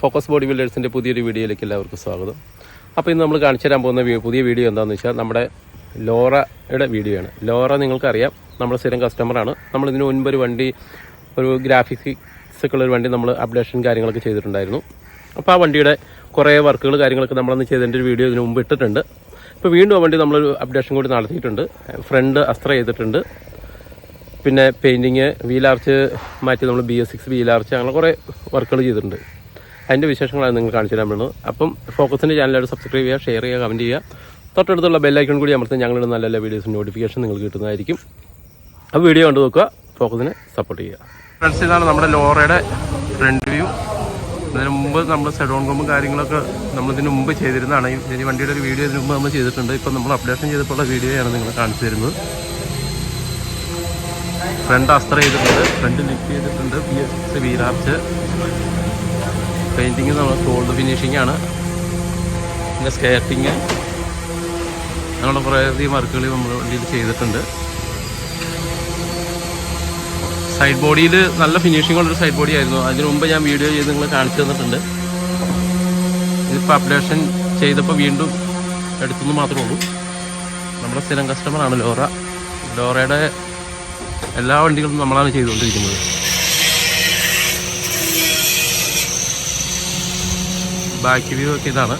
Focus body ബിൽഡേഴ്സിന്റെ പുതിയൊരു വീഡിയോയിലേക്ക് എല്ലാവർക്കും സ്വാഗതം. അപ്പോൾ ഇന്ന് നമ്മൾ കാണിച്ചു തരാൻ പോകുന്ന പുതിയ വീഡിയോ എന്താണെന്ന് വെച്ചാൽ നമ്മുടെ ലോറയുടെ വീഡിയോ ആണ് ലോറ നിങ്ങൾക്കറിയാം നമ്മൾ സ്ഥിരം കസ്റ്റമറാണ് നമ്മൾ ഇതിന് മുൻപ് ഒരു വണ്ടി ഒരു ഗ്രാഫിക്സ് ഒക്കെ ഒരു വണ്ടി നമ്മൾ അപ്ഡേഷൻ കാര്യങ്ങളൊക്കെ ചെയ്തിട്ടുണ്ടായിരുന്നു. അപ്പോൾ ആ വണ്ടിയുടെ കുറേ വർക്കുകൾ കാര്യങ്ങളൊക്കെ നമ്മളന്ന് ചെയ്തതിന്റെ ഒരു വീഡിയോ ഇതിന് മുമ്പ് ഇട്ടിട്ടുണ്ട്. ഇപ്പോൾ വീണ്ടും ആ വണ്ടി നമ്മളൊരു അപ്ഡേഷൻ കൂടി നടത്തിയിട്ടുണ്ട്. ഫ്രണ്ട് അസ്ത്ര ചെയ്തിട്ടുണ്ട്. പിന്നെ പെയിന്റിങ് വീലാർച്ച് മാറ്റി നമ്മൾ ബി എസ് സിക്സ് വീലാർച്ച് അങ്ങനെ കുറേ വർക്കുകൾ ചെയ്തിട്ടുണ്ട്. അതിന്റെ വിശേഷങ്ങളാണ് നിങ്ങൾ കാണിച്ചു തരാൻ വേണ്ടത് അപ്പം ഫോക്കസിന്റെ ചാനലായിട്ട് സബ്സ്ക്രൈബ് ചെയ്യുക ഷെയർ ചെയ്യുക കമന്റ് ചെയ്യുക. തൊട്ടടുത്തുള്ള ബെല്ലൈക്കൺ കൂടി അമർത്തി ഞങ്ങളുടെ നല്ല നല്ല വീഡിയോസ് നോട്ടിഫിക്കേഷൻ നിങ്ങൾ കിട്ടുന്നതായിരിക്കും. ആ വീഡിയോ കണ്ടു നോക്കുക ഫോക്കസിനെ സപ്പോർട്ട് ചെയ്യുക. ഫ്രണ്ട്സ് ഇതാണ് നമ്മുടെ ലോറയുടെ ഫ്രണ്ട് വ്യൂ ഇതിന് മുമ്പ് നമ്മൾ സെഡോൺ കൊമ്പും കാര്യങ്ങളൊക്കെ നമ്മൾ ഇതിന് മുമ്പ് ചെയ്തിരുന്നതാണ്. ഈ വണ്ടിയുടെ ഒരു വീഡിയോ ഇതിന് മുമ്പ് നമ്മൾ ചെയ്തിട്ടുണ്ട്. ഇപ്പം നമ്മൾ അപ്ഡേഷൻ ചെയ്തിട്ടുള്ള വീഡിയോയാണ് നിങ്ങൾ കാണിച്ചു തരുന്നത്. ഫ്രണ്ട് അസ്ത്ര ചെയ്തിട്ടുണ്ട്. ഫ്രണ്ട് ലിഫ്റ്റ് ചെയ്തിട്ടുണ്ട്. B S wheel arch painting നമ്മൾ ഗോൾഡ് ഫിനിഷിംഗ് ആണ്. പിന്നെ സ്കേറ്റിങ് അങ്ങനെയുള്ള കുറേയധികം വർക്കുകൾ നമ്മൾ വണ്ടിയിൽ ചെയ്തിട്ടുണ്ട്. സൈഡ് ബോഡിയിൽ നല്ല ഫിനിഷിംഗ് ഉള്ളൊരു സൈഡ് ബോഡി ആയിരുന്നു. അതിന് മുമ്പ് ഞാൻ വീഡിയോ ചെയ്ത് നിങ്ങൾ കാണിച്ചു തന്നിട്ടുണ്ട്. ഇതിപ്പോൾ അപ്ഡേഷൻ ചെയ്തപ്പോൾ വീണ്ടും എടുത്തെന്ന് മാത്രമേ ഉള്ളൂ. നമ്മുടെ സ്ഥിരം കസ്റ്റമറാണ് ലോറ. ലോറയുടെ എല്ലാ വണ്ടികളും നമ്മളാണ് ചെയ്തുകൊണ്ടിരിക്കുന്നത്. ബാക്ക് വ്യൂ ഒക്കെ ഇതാണ്.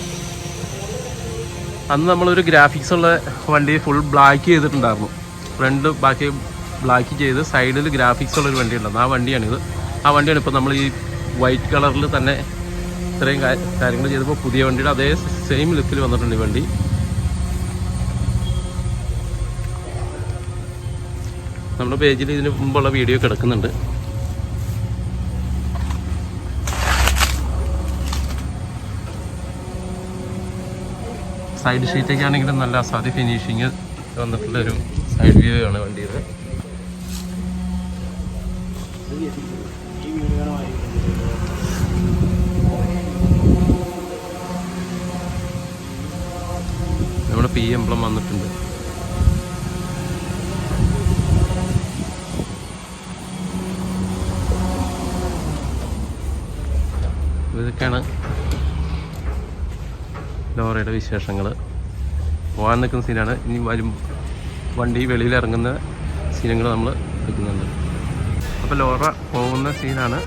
അന്ന് നമ്മളൊരു ഗ്രാഫിക്സ് ഉള്ള വണ്ടി ഫുൾ ബ്ലാക്ക് ചെയ്തിട്ടുണ്ടായിരുന്നു. ഫ്രണ്ട് ബാക്കി ബ്ലാക്ക് ചെയ്ത് സൈഡിൽ ഗ്രാഫിക്സ് ഉള്ളൊരു വണ്ടി ഉണ്ടായിരുന്നു ആ വണ്ടിയാണിത് ആ വണ്ടിയാണ് ഇപ്പോൾ നമ്മൾ ഈ വൈറ്റ് കളറിൽ തന്നെ ഇത്രയും കാര്യങ്ങൾ ചെയ്തപ്പോൾ പുതിയ വണ്ടിയുടെ അതേ സെയിം ലുക്കിൽ വന്നിട്ടുണ്ട് ഈ വണ്ടി. നമ്മുടെ പേജിൽ ഇതിന് മുമ്പുള്ള വീഡിയോ കിടക്കുന്നുണ്ട് സൈഡ് ഷീറ്റൊക്കെ ആണെങ്കിലും നല്ല അസാധി ഫിനിഷിങ് വന്നിട്ടുള്ള ഒരു സൈഡ് വ്യൂ ആണ് വണ്ടിയുടെ. നമ്മുടെ പി എംബ്ലം വന്നിട്ടുണ്ട്. ഇതൊക്കെയാണ് ലോറയുടെ വിശേഷങ്ങൾ. പോകാൻ നിൽക്കുന്ന സീനാണ്. ഇനി വരും വണ്ടി വെളിയിൽ ഇറങ്ങുന്ന സീനുകൾ നമ്മൾ എടുക്കുന്നുണ്ട്. അപ്പോൾ ലോറ പോകുന്ന സീനാണ്.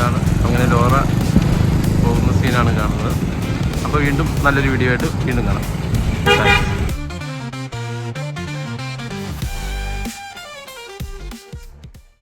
ഇതാണ് അങ്ങനെ ലോറ പോകുന്ന സീനാണ് കാണുന്നത്. അപ്പോൾ വീണ്ടും നല്ലൊരു വീഡിയോ ആയിട്ട് വീണ്ടും കാണാം.